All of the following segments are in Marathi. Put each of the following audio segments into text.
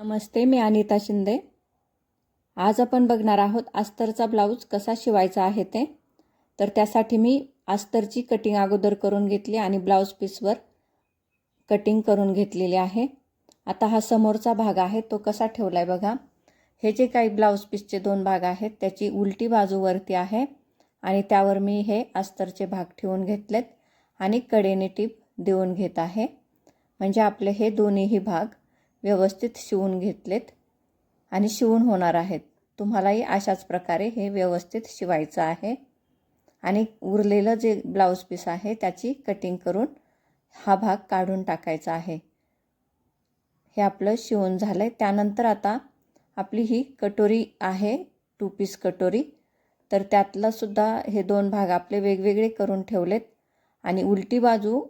नमस्ते मी अनिता शिंदे. आज आपण बघणार आहोत अस्तरचा ब्लाऊज कसा शिवायचा आहे ते. तर त्यासाठी मी अस्तरची कटिंग अगोदर करून घेतली आणि ब्लाऊज पीसवर कटिंग करून घेतलेली आहे. आता हा समोरचा भाग आहे तो कसा ठेवला आहे बघा. हे जे काही ब्लाऊज पीसचे दोन भाग आहेत त्याची उलटी बाजूवरती आहे आणि त्यावर मी हे अस्तरचे भाग ठेवून घेतलेत आणि कडेने टीप देऊन घेत आहे. म्हणजे आपले हे दोन्हीही भाग व्यवस्थित शिवून घेतलेत आणि शिवून होणार आहेत. तुम्हालाही अशाच प्रकारे हे व्यवस्थित शिवायचं आहे. आणि उरलेलं जे ब्लाऊज पीस आहे त्याची कटिंग करून हा भाग काढून टाकायचा आहे. हे आपलं शिवून झालं आहे त्यानंतर आता आपली ही कटोरी आहे टू पीस कटोरी. तर त्यातलासुद्धा हे दोन भाग आपले वेगवेगळे करून ठेवलेत. आणि उलटी बाजू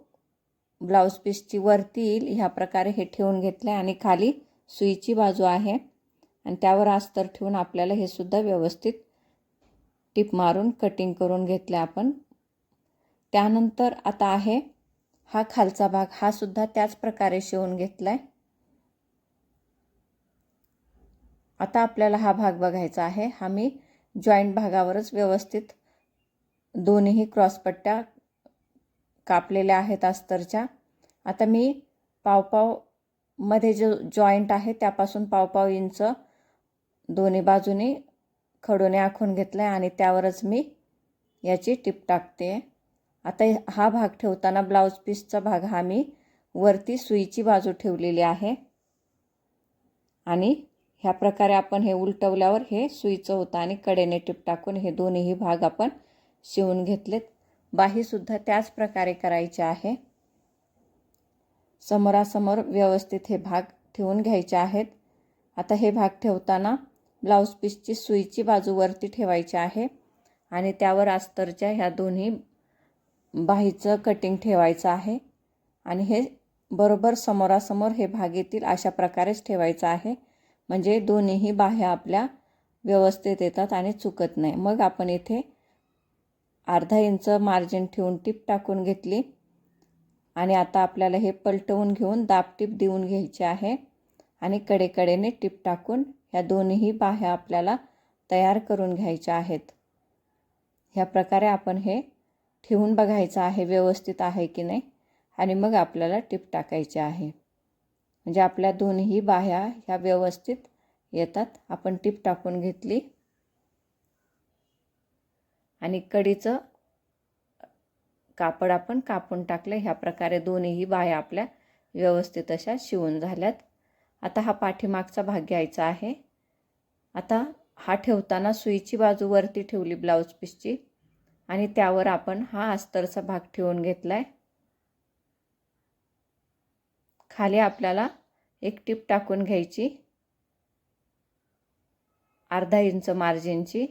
ब्लाऊज पीसची वरती येईल. ह्या प्रकारे हे ठेवून घेतलं आहे आणि खाली सुईची बाजू आहे. आणि त्यावर अस्तर ठेवून आपल्याला हे सुद्धा व्यवस्थित टिप मारून कटिंग करून घेतलं आपण. त्यानंतर आता आहे हा खालचा भाग हा सुद्धा त्याच प्रकारे शिवून घेतला आहे आता आपल्याला हा भाग बघायचा आहे. हा मी जॉईंट भागावरच व्यवस्थित दोन्ही क्रॉसपट्ट्या कापलेल्या आहेत अस्तरच्या. आता मी पावपावमध्ये जो जॉईंट आहे त्यापासून पावपाव इंच दोन्ही बाजूनी खडूने आखून घेतलं आहे आणि त्यावरच मी याची टिप टाकते. आता हा भाग ठेवताना ब्लाऊज पीसचा भाग हा मी वरती सुईची बाजू ठेवलेली आहे. आणि ह्या प्रकारे आपण हे उलटवल्यावर हे सुईचं होतं आणि कडेने टिप टाकून हे दोन्हीही भाग आपण शिवून घेतलेत. बाहीसुद्धा त्याच प्रकारे करायचे आहे. समोरासमोर व्यवस्थित हे भाग ठेवून घ्यायचे आहेत. आता हे भाग ठेवताना ब्लाऊज पीसची सुईची बाजू वरती ठेवायची आहे आणि त्यावर अस्तरच्या ह्या दोन्ही बाहीचं कटिंग ठेवायचं आहे. आणि हे बरोबर समोरासमोर हे भाग येतील अशा प्रकारेच ठेवायचं आहे. म्हणजे दोन्हीही बाह्या आपल्या व्यवस्थित येतात आणि चुकत नाही. मग आपण इथे अर्धा इंच मार्जिन ठेवून टीप टाकून घेतली. आणि आता आपल्याला हे पलटवून घेऊन दाबटीप देऊन घ्यायचे आहे. आणि कडेकडेने टीप टाकून ह्या दोन्ही बाह्या आपल्याला तयार करून घ्यायच्या आहेत. ह्या प्रकारे आपण हे ठेवून बघायचं आहे व्यवस्थित आहे की नाही. आणि मग आपल्याला टीप टाकायची आहे. म्हणजे आपल्या दोन्ही बाह्या ह्या व्यवस्थित येतात. आपण टीप टाकून घेतली. आणि कडीचं कापड आपण कापून टाकलं ह्या प्रकारे दोन्हीही बाया आपल्या व्यवस्थित अशा शिवून झाल्यात. आता हा पाठीमागचा भाग घ्यायचा आहे. आता हा ठेवताना सुईची बाजू वरती ठेवली ब्लाऊज पीसची. आणि त्यावर आपण हा अस्तरचा भाग ठेवून घेतला आहे खाली आपल्याला एक टीप टाकून घ्यायची. अर्धा इंच मार्जिनची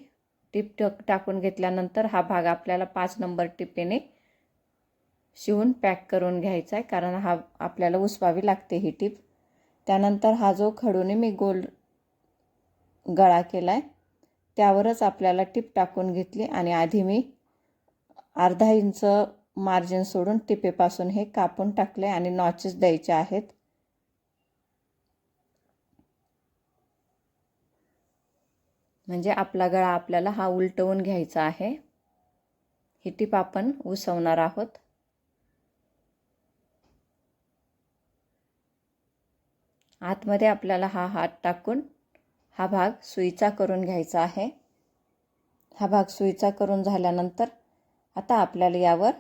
टिप टक टाकून घेतल्यानंतर हा भाग आपल्याला पाच नंबर टिपेने शिवून पॅक करून घ्यायचा आहे कारण हा आपल्याला उसवावी लागते ही टीप. त्यानंतर हा जो खडूने मी गोल गळा केला आहे त्यावरच आपल्याला टीप टाकून घेतली आणि आधी मी अर्धा इंच मार्जिन सोडून टिपेपासून हे कापून टाकले आणि नॉचेस द्यायचे आहेत. म्हणजे आपला गळा आपल्याला हा उलटवून घ्यायचा आहे. ही टीप आपण उसवणार आहोत. आतमध्ये आपल्याला हा हात टाकून हा भाग सुईचा करून घ्यायचा आहे. हा भाग सुईचा करून झाल्यानंतर आता आपल्याला यावर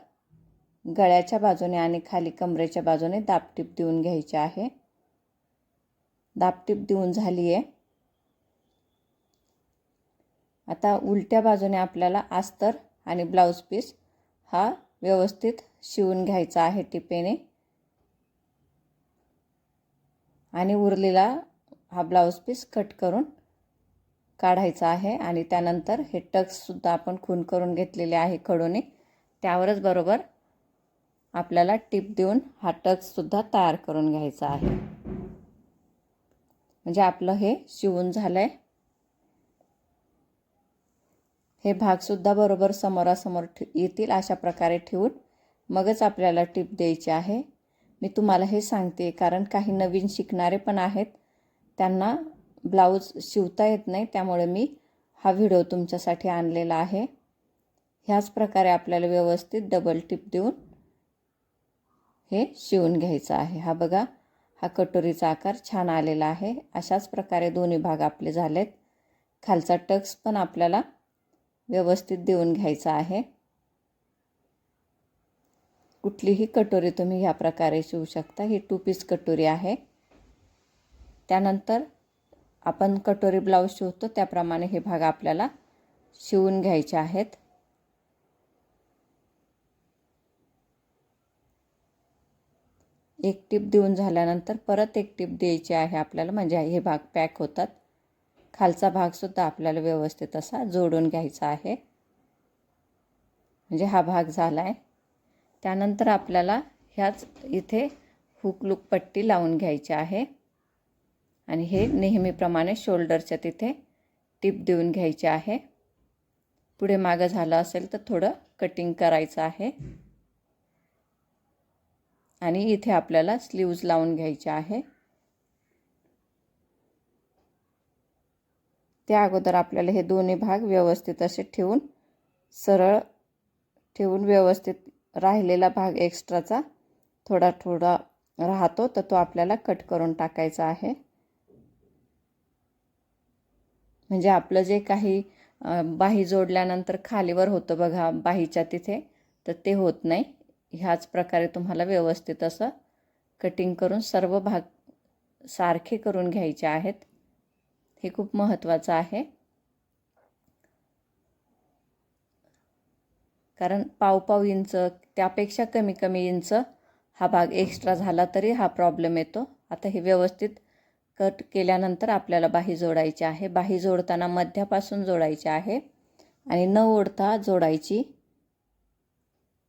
गळ्याच्या बाजूने आणि खाली कमरेच्या बाजूने दापटीप देऊन घ्यायची आहे. दापटीप देऊन झाली आहे आता उलट्या बाजूने आपल्याला अस्तर आणि ब्लाऊज पीस हा व्यवस्थित शिवून घ्यायचा आहे टिपेने. आणि उरलेला हा ब्लाऊज पीस कट करून काढायचा आहे आणि त्यानंतर हे टक्ससुद्धा आपण खून करून घेतलेले आहे खडूने. त्यावरच बरोबर आपल्याला टिप देऊन हा टक्ससुद्धा तयार करून घ्यायचा आहे. म्हणजे आपलं हे शिवून झालं आहे हे भागसुद्धा बरोबर समोरासमोर येतील अशा प्रकारे ठेवून मगच आपल्याला टिप द्यायची आहे. मी तुम्हाला हे सांगते कारण काही नवीन शिकणारे पण आहेत. त्यांना ब्लाऊज शिवता येत नाही त्यामुळे मी हा व्हिडिओ तुमच्यासाठी आणलेला आहे. ह्याच प्रकारे आपल्याला व्यवस्थित डबल टिप देऊन हे शिवून घ्यायचं आहे. हा बघा हा कटोरीचा आकार छान आलेला आहे. अशाच प्रकारे दोन्ही भाग आपले झालेत. खालचा टक्स पण आपल्याला व्यवस्थित देऊन घ्यायचा आहे. कुठलीही कटोरी तुम्ही ह्या प्रकारे शिवू शकता. ही टू पीस कटोरी आहे. त्यानंतर आपण कटोरी ब्लाऊज शिवतो. त्याप्रमाणे हे भाग आपल्याला शिवून घ्यायचे आहेत. एक टीप देऊन झाल्यानंतर परत एक टीप द्यायची आहे आपल्याला. म्हणजे हे भाग पॅक होतात. खालचा भागसुद्धा आपल्याला व्यवस्थित असा जोडून घ्यायचा आहे. म्हणजे हा भाग झाला आहे त्यानंतर आपल्याला ह्याच इथे हुकलूक पट्टी लावून घ्यायची आहे. आणि हे नेहमीप्रमाणे शोल्डरच्या तिथे टिप देऊन घ्यायचे आहे. पुढे मागं झालं असेल तर थोडं कटिंग करायचं आहे. आणि इथे आपल्याला स्लीव्ज लावून घ्यायचे आहे. त्या अगोदर आपल्याला हे दोन्ही भाग व्यवस्थित असे ठेवून सरळ ठेवून व्यवस्थित राहिलेला भाग एक्स्ट्राचा थोडा थोडा राहतो तर तो आपल्याला कट करून टाकायचा आहे. म्हणजे आपलं जे काही बाही जोडल्यानंतर खालीवर होतं बघा बाहीच्या तिथे तर ते होत नाही. ह्याच प्रकारे तुम्हाला व्यवस्थित असं कटिंग करून सर्व भाग सारखे करून घ्यायचे आहेत. हे खूप महत्त्वाचं आहे. कारण पावपाव इंच त्यापेक्षा कमी कमी इंच हा भाग एक्स्ट्रा झाला तरी हा प्रॉब्लेम येतो. आता हे व्यवस्थित कट केल्यानंतर आपल्याला बाही जोडायची आहे. बाही जोडताना मध्यापासून जोडायची आहे आणि न ओढता जोडायची.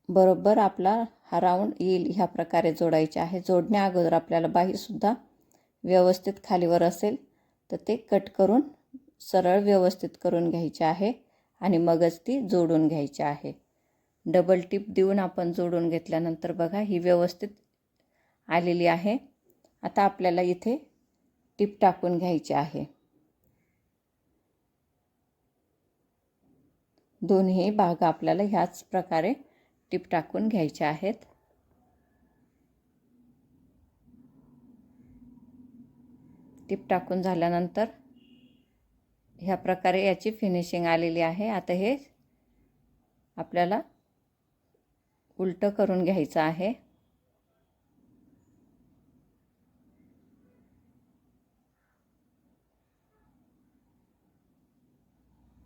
बरोबर आपला हा राऊंड येईल ह्या प्रकारे जोडायचे आहे. जोडण्या अगोदर आपल्याला बाहीसुद्धा व्यवस्थित खालीवर असेल. तर ते कट करून सरळ व्यवस्थित करून घ्यायचे आहे आणि मगच ती जोडून घ्यायची आहे. डबल टिप देऊन आपण जोडून घेतल्यानंतर बघा ही व्यवस्थित आलेली आहे. आता आपल्याला इथे टिप टाकून घ्यायची आहे. दोन्ही भाग आपल्याला ह्याच प्रकारे टिप टाकून घ्यायचे आहेत. टिप टाकून झाल्यानंतर ह्या प्रकारे याची फिनिशिंग आलेली आहे. आता हे आपल्याला उलटं करून घ्यायचं आहे.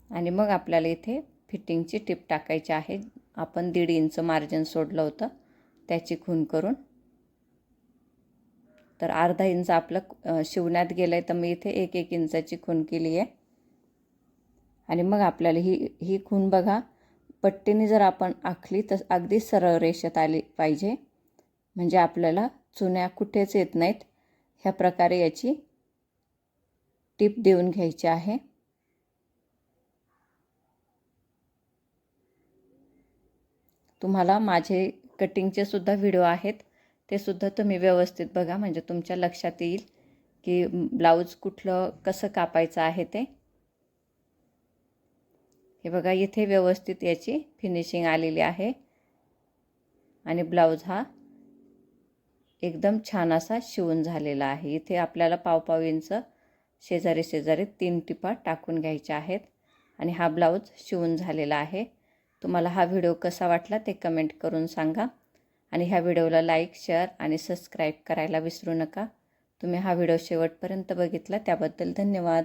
आणि मग आपल्याला इथे फिटिंगची टिप टाकायची आहे. आपण दीड इंच मार्जिन सोडलं होतं. त्याची खून करून तर अर्धा इंच आपलं शिवण्यात गेलं आहे तर मी इथे एक एक इंचाची खून केली आहे. आणि मग आपल्याला ही ही खून बघा. पट्टीने जर आपण आखली तर अगदी सरळ रेषेत आली पाहिजे. म्हणजे आपल्याला चुन्या कुठेच येत नाहीत. ह्या प्रकारे याची टीप देऊन घ्यायची आहे. तुम्हाला माझे कटिंगचे सुद्धा व्हिडिओ आहेत. ते सुद्धा तुम्ही व्यवस्थित बघा. म्हणजे तुमच्या लक्षात येईल की ब्लाऊज कुठलं कसं कापायचं आहे ते. हे बघा इथे व्यवस्थित याची फिनिशिंग आलेली आहे. आणि ब्लाऊज हा एकदम छान असा शिवून झालेला आहे. इथे आपल्याला पावपावींचं इंच शेजारी शेजारी तीन टिपा टाकून घ्यायच्या आहेत. आणि हा ब्लाऊज शिवून झालेला आहे. तुम्हाला हा व्हिडिओ कसा वाटला ते कमेंट करून सांगा. आणि ह्या व्हिडिओला लाईक शेअर आणि सबस्क्राईब करायला विसरू नका. तुम्ही हा व्हिडिओ शेवटपर्यंत बघितला त्याबद्दल धन्यवाद.